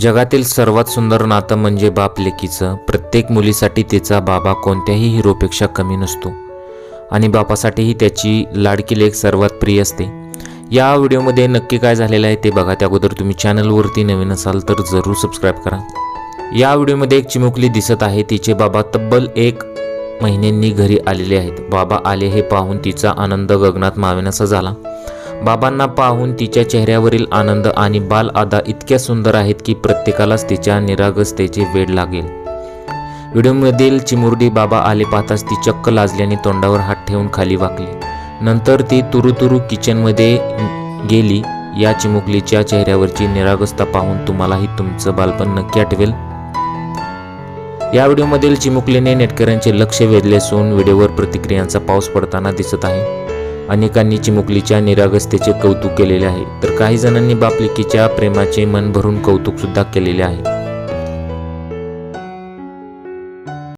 जगातील सर्वात सुंदर नातं म्हणजे बाप लेकीचं. प्रत्येक मुलीसाठी तिचा बाबा कोणत्याही हिरोपेक्षा कमी नसतो. आणि बापासाठीही त्याची लाडकी लेख सर्वात प्रिय असते. या व्हिडिओमध्ये नक्की काय झालेलं आहे ते बघा. त्या अगोदर तुम्ही चॅनलवरती नवीन असाल तर जरूर सबस्क्राईब करा. या व्हिडिओमध्ये एक चिमुकली दिसत आहे. तिचे बाबा तब्बल एक महिन्यांनी घरी आलेले आहेत. बाबा आले हे पाहून तिचा आनंद गगनात मावेनासा झाला. बाबांना पाहून तिच्या चेहऱ्यावरील आनंद आणि बाल आदा इतक्या सुंदर आहेत की प्रत्येकालाच तिच्या निरागसतेचे वेड लागेल. व्हिडिओमधील चिमुरडी बाबा आले पाहताच ती चक्क लाजल्याने तोंडावर हात ठेवून खाली वाकली. नंतर ती तुरुतुरु किचनमध्ये गेली. या चिमुकलीच्या चेहऱ्यावरची निरागसता पाहून तुम्हालाही तुमचं बालपण नक्की आठवेल. या व्हिडिओमधील चिमुकलीने नेटकऱ्यांचे लक्ष वेधले असून व्हिडिओवर प्रतिक्रियांचा पाऊस पडताना दिसत आहे. अनेकांनी चिमुकलीच्या निरागसतेचे कौतुक केलेले आहे. तर काही जणांनी बापलिकीच्या प्रेमाचे मन भरून कौतुक सुद्धा केलेले आहे.